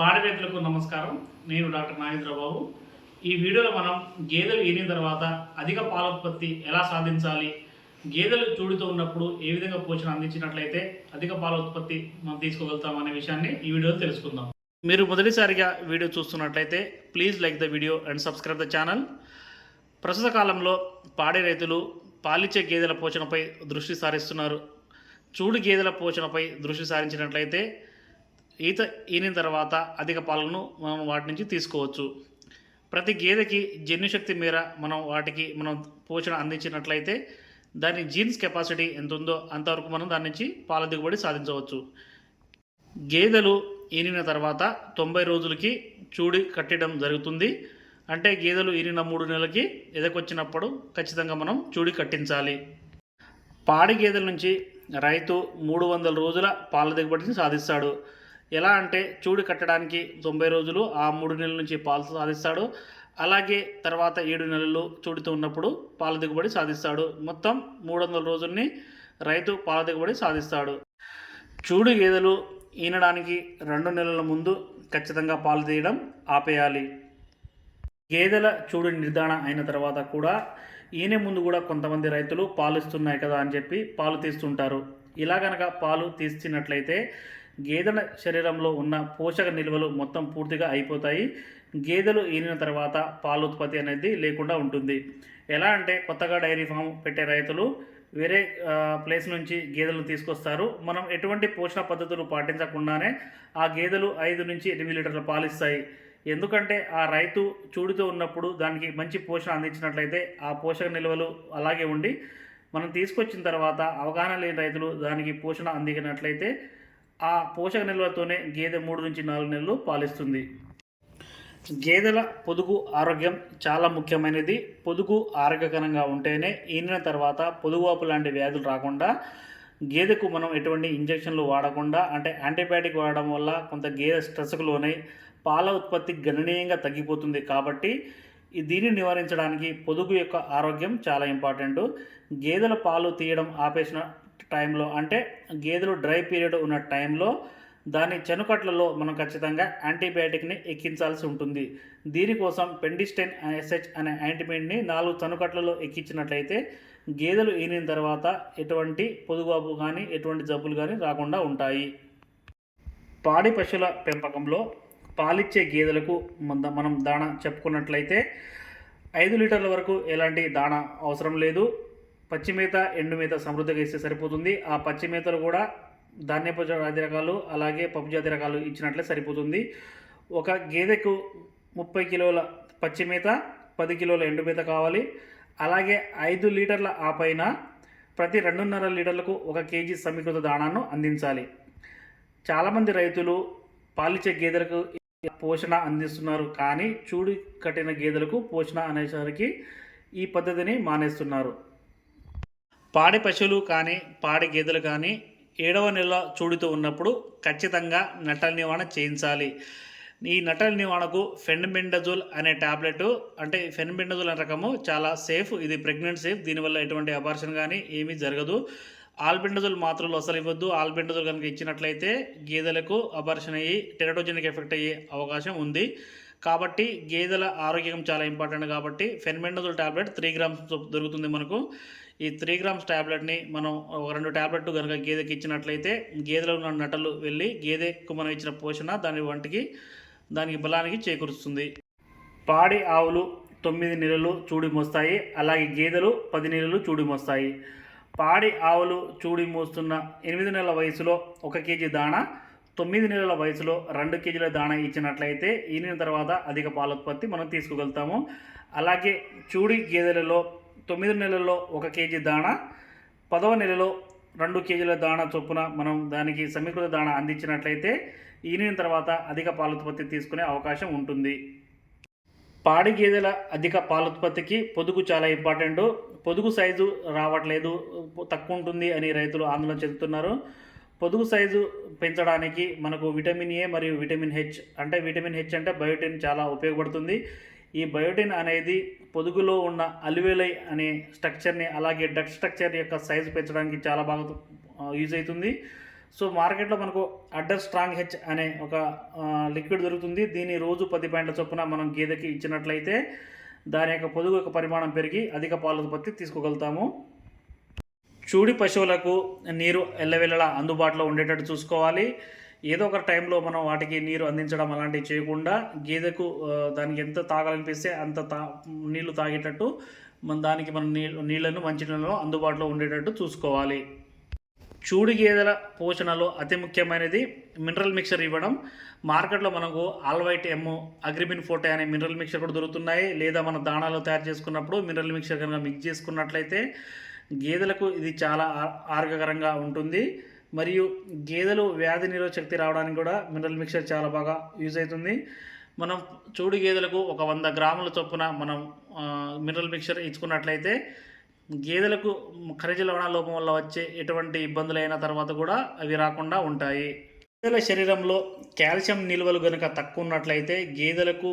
పాడి రైతులకు నమస్కారం. నేను డాక్టర్ నాగేంద్రబాబు. ఈ వీడియోలో మనం గేదెలు ఈనిన తర్వాత అధిక పాల ఉత్పత్తి ఎలా సాధించాలి గేదెలు చూడుతూ ఉన్నప్పుడు ఏ విధంగా పోషణ అందించినట్లయితే అధిక పాల ఉత్పత్తి మనం తీసుకోగలుగుతాం అనే విషయాన్ని ఈ వీడియోలో తెలుసుకుందాం. మీరు మొదటిసారిగా వీడియో చూస్తున్నట్లయితే please like the video and subscribe the channel. ప్రస్తుత కాలంలో పాడే రైతులు పాలిచ్చే గేదెల పోషణపై దృష్టి సారిస్తున్నారు. చూడు గేదెల పోషణపై దృష్టి సారించినట్లయితే ఈత ఈనిన తర్వాత అధిక పాలను మనం వాటి నుంచి తీసుకోవచ్చు. ప్రతి గేదెకి జన్యుశక్తి మేర మనం వాటికి మనం పోషణ అందించినట్లయితే దాని జీన్స్ కెపాసిటీ ఎంత ఉందో అంతవరకు మనం దాని నుంచి పాల దిగుబడి సాధించవచ్చు. గేదెలు ఈనిన తర్వాత తొంభై రోజులకి చూడి కట్టడం జరుగుతుంది. అంటే గేదెలు ఈనిన మూడు నెలలకి ఎదకొచ్చినప్పుడు ఖచ్చితంగా మనం చూడి కట్టించాలి. పాడి గేదెల నుంచి రైతు మూడు వందల రోజుల పాల దిగుబడిని సాధిస్తాడు. ఎలా అంటే చూడు కట్టడానికి తొంభై రోజులు ఆ మూడు నెలల నుంచి పాలు సాధిస్తాడు. అలాగే తర్వాత ఏడు నెలలు చూడుతూ ఉన్నప్పుడు పాల దిగుబడి సాధిస్తాడు. మొత్తం మూడు వందల రోజుల్ని రైతు పాల దిగుబడి సాధిస్తాడు. చూడు గేదెలు ఈనడానికి రెండు నెలల ముందు ఖచ్చితంగా పాలు తీయడం ఆపేయాలి. గేదెల చూడు నిర్ధారణ అయిన తర్వాత కూడా ఈయన ముందు కూడా కొంతమంది రైతులు పాలు ఇస్తున్నాయి కదా అని చెప్పి పాలు తీస్తుంటారు. ఇలా కనుక పాలు తీస్తున్నట్లయితే గేదెల శరీరంలో ఉన్న పోషక నిల్వలు మొత్తం పూర్తిగా అయిపోతాయి. గేదెలు ఈనిన తర్వాత పాల ఉత్పత్తి అనేది లేకుండా ఉంటుంది. ఎలా అంటే కొత్తగా డైరీ ఫామ్ పెట్టే రైతులు వేరే ప్లేస్ నుంచి గేదెలను తీసుకొస్తారు. మనం ఎటువంటి పోషణ పద్ధతులు పాటించకుండానే ఆ గేదెలు ఐదు నుంచి ఎనిమిది లీటర్ల పాలు ఇస్తాయి ఎందుకంటే ఆ రైతు చూడుతూ ఉన్నప్పుడు దానికి మంచి పోషణ అందించినట్లయితే ఆ పోషక నిల్వలు అలాగే ఉండి మనం తీసుకొచ్చిన తర్వాత అవగాహన లేని రైతులు దానికి పోషణ అందించినట్లయితే ఆ పోషక నిల్వతోనే గేదె మూడు నుంచి నాలుగు నెలలు పాలిస్తుంది. గేదెల పొదుగు ఆరోగ్యం చాలా ముఖ్యమైనది. పొదుగు ఆరోగ్యకరంగా ఉంటేనే ఈనిన తర్వాత పొదుగువాపు లాంటి వ్యాధులు రాకుండా గేదెకు మనం ఎటువంటి ఇంజెక్షన్లు వాడకుండా అంటే యాంటీబయాటిక్ వాడడం వల్ల కొంత గేదె స్ట్రెస్కు లోనై పాల ఉత్పత్తి గణనీయంగా తగ్గిపోతుంది కాబట్టి దీన్ని నివారించడానికి పొదుగు యొక్క ఆరోగ్యం చాలా ఇంపార్టెంట్. గేదెల పాలు తీయడం ఆపేసిన టైంలో అంటే గేదెలు డ్రై పీరియడ్ ఉన్న టైంలో దాని చెనుకట్లలో మనం ఖచ్చితంగా యాంటీబయాటిక్ని ఎక్కించాల్సి ఉంటుంది. దీనికోసం పెండిస్టైన్ ఎస్హెచ్ అనే యాంటీబయాటిక్ని నాలుగు చనుకట్లలో ఎక్కించినట్లయితే గేదెలు ఈనిన తర్వాత ఎటువంటి పొదుగుబాబు కానీ ఎటువంటి జబ్బులు కానీ రాకుండా ఉంటాయి. పాడి పశువుల పెంపకంలో పాలిచ్చే గేదెలకు మనం దాణ చెప్పుకున్నట్లయితే ఐదు లీటర్ల వరకు ఎలాంటి దాణ అవసరం లేదు. పచ్చిమేత ఎండు మేత సమృద్ధిగా ఇస్తే సరిపోతుంది. ఆ పచ్చిమేతలు కూడా ధాన్యపు జాతి రకాలు అలాగే పప్పు జాతి రకాలు ఇచ్చినట్లే సరిపోతుంది. ఒక గేదెకు ముప్పై కిలోల పచ్చిమేత పది కిలోల ఎండు మేత కావాలి. అలాగే ఐదు లీటర్ల ఆ పైన ప్రతి రెండున్నర లీటర్లకు ఒక కేజీ సమీకృత దాణాను అందించాలి. చాలామంది రైతులు పాలిచ్చే గేదెలకు పోషణ అందిస్తున్నారు. కానీ చూడు కట్టిన గేదెలకు పోషణ అనేసరికి ఈ పద్ధతిని మానేస్తున్నారు. పాడి పశువులు కానీ పాడి గేదెలు కానీ ఏడవ నెల చూడుతూ ఉన్నప్పుడు ఖచ్చితంగా నటల నివారణ చేయించాలి. ఈ నటల నివారణకు ఫెన్బెండజోల్ అనే టాబ్లెట్ అంటే ఫెన్బెండజోల్ అనే రకము చాలా సేఫ్. ఇది ప్రెగ్నెంట్ సేఫ్. దీనివల్ల ఎటువంటి అబార్షన్ కానీ ఏమీ జరగదు. ఆల్బెండజోల్ మాత్రలు అసలు ఇవ్వద్దు. ఆల్బెండజోల్ కనుక ఇచ్చినట్లయితే గేదెలకు అబార్షన్ అయ్యి టెరటోజెనిక్ ఎఫెక్ట్ అయ్యే అవకాశం ఉంది. కాబట్టి గేదెల ఆరోగ్యం చాలా ఇంపార్టెంట్ కాబట్టి ఫెన్బెండజోల్ టాబ్లెట్ త్రీ గ్రామ్స్ దొరుకుతుంది మనకు. ఈ త్రీ గ్రామ్స్ టాబ్లెట్ని మనం ఒక రెండు ట్యాబ్లెట్ కనుక గేదెకి ఇచ్చినట్లయితే గేదెలో ఉన్న నటలు వెళ్ళి గేదెకు మనం ఇచ్చిన పోషణ దాని వంటికి దానికి బలానికి చేకూరుస్తుంది. పాడి ఆవులు తొమ్మిది నెలలు చూడి మోస్తాయి అలాగే గేదెలు పది నెలలు చూడి మోస్తాయి. పాడి ఆవులు చూడి మోస్తున్న ఎనిమిది నెలల వయసులో ఒక కేజీ దాణా తొమ్మిది నెలల వయసులో రెండు కేజీల దాణా ఇచ్చినట్లయితే ఈనిన తర్వాత అధిక పాల ఉత్పత్తి మనం తీసుకోగలుగుతాము. అలాగే చూడి గేదెలలో తొమ్మిది నెలల్లో ఒక కేజీ దాణా పదవ నెలలో రెండు కేజీల దాణా చొప్పున మనం దానికి సమీకృత దాణా అందించినట్లయితే ఈనిన తర్వాత అధిక పాల ఉత్పత్తి తీసుకునే అవకాశం ఉంటుంది. పాడి గేదెల అధిక పాలోత్పత్తికి పొదుగు చాలా ఇంపార్టెంట్. పొదుగు సైజు రావట్లేదు తక్కువ ఉంటుంది అని రైతులు ఆందోళన చెందుతున్నారు. పొదుగు సైజు పెంచడానికి మనకు విటమిన్ ఏ మరియు విటమిన్ హెచ్ అంటే విటమిన్ హెచ్ అంటే బయోటిన్ చాలా ఉపయోగపడుతుంది. ఈ బయోటిన్ అనేది పొదుగులో ఉన్న అలివేలై అనే స్ట్రక్చర్ని అలాగే డక్ స్ట్రక్చర్ యొక్క సైజు పెంచడానికి చాలా బాగా యూజ్ అవుతుంది. సో మార్కెట్లో మనకు అడ్డర్ స్ట్రాంగ్ హెచ్ అనే ఒక లిక్విడ్ దొరుకుతుంది. దీన్ని రోజు పది పాయింట్ల చొప్పున మనం గేదెకి ఇచ్చినట్లయితే దాని యొక్క పొదుగు యొక్క పరిమాణం పెరిగి అధిక పాల ఉత్పత్తి తీసుకోగలుగుతాము. చూడి పశువులకు నీరు ఎల్లవెల్లలా అందుబాటులో ఉండేటట్టు చూసుకోవాలి. ఏదో ఒక టైంలో మనం వాటికి నీరు అందించడం అలాంటివి చేయకుండా గేదెకు దానికి ఎంత తాగాలనిపిస్తే అంత తా నీళ్ళు తాగేటట్టు మన దానికి మనం నీళ్ళు నీళ్ళను మంచి నీళ్ళను అందుబాటులో ఉండేటట్టు చూసుకోవాలి. చూడు గేదెల పోషణలో అతి ముఖ్యమైనది మినరల్ మిక్చర్ ఇవ్వడం. మార్కెట్లో మనకు ఆల్వైట్ ఎమ్ అగ్రిమిన్ ఫోటే అనే మినరల్ మిక్చర్ కూడా దొరుకుతున్నాయి. లేదా మన దాణాలు తయారు చేసుకున్నప్పుడు మినరల్ మిక్చర్ కనుక మిక్స్ చేసుకున్నట్లయితే గేదెలకు ఇది చాలా ఆ- ఆరోగ్యకరంగా ఉంటుంది. మరియు గేదెలు వ్యాధి నిరోధ శక్తి రావడానికి కూడా మినరల్ మిక్చర్ చాలా బాగా యూజ్ అవుతుంది. మనం చూడు గేదెలకు ఒక వంద గ్రాముల చొప్పున మనం మినరల్ మిక్చర్ ఇచ్చుకున్నట్లయితే గేదెలకు ఖనిజ లవణ లోపం వల్ల వచ్చే ఎటువంటి ఇబ్బందులైన తర్వాత కూడా అవి రాకుండా ఉంటాయి. గేదెల శరీరంలో కాల్షియం నిల్వలు కనుక తక్కువ ఉన్నట్లయితే గేదెలకు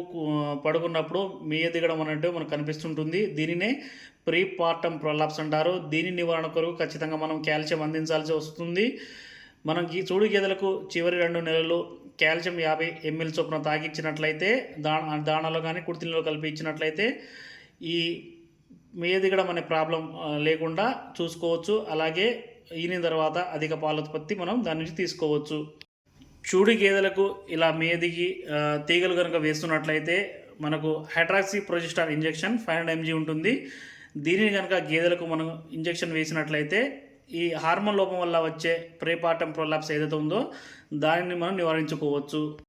పడుకున్నప్పుడు మేయ దిగడం అన్నట్టు మనకు కనిపిస్తుంటుంది. దీనినే ప్రీ పార్టమ్ ప్రొలాప్స్ అంటారు. దీని నివారణ కొరకు ఖచ్చితంగా మనం కాల్షియం అందించాల్సి వస్తుంది. మనం గీ చూడు గేదెలకు చివరి రెండు నెలలు కాల్షియం యాభై ఎంఎల్ చొప్పున తాగిచ్చినట్లయితే దాణ దాణలో కానీ కుర్తిలో కలిపి ఇచ్చినట్లయితే ఈ మేయ దిగడం అనే ప్రాబ్లం లేకుండా చూసుకోవచ్చు. అలాగే ఈనిన తర్వాత అధిక పాల ఉత్పత్తి మనం దాని నుంచి తీసుకోవచ్చు. చూడి గేదెలకు ఇలా మేదిగి తీగలు కనుక వేస్తున్నట్లయితే మనకు hydroxy progesterone injection five hundred mg ఉంటుంది. దీనిని కనుక గేదెలకు మనం ఇంజెక్షన్ వేసినట్లయితే ఈ హార్మోన్ లోపం వల్ల వచ్చే ప్రేపాటం ప్రొలాప్స్ ఏదైతే ఉందో దానిని మనం నివారించుకోవచ్చు.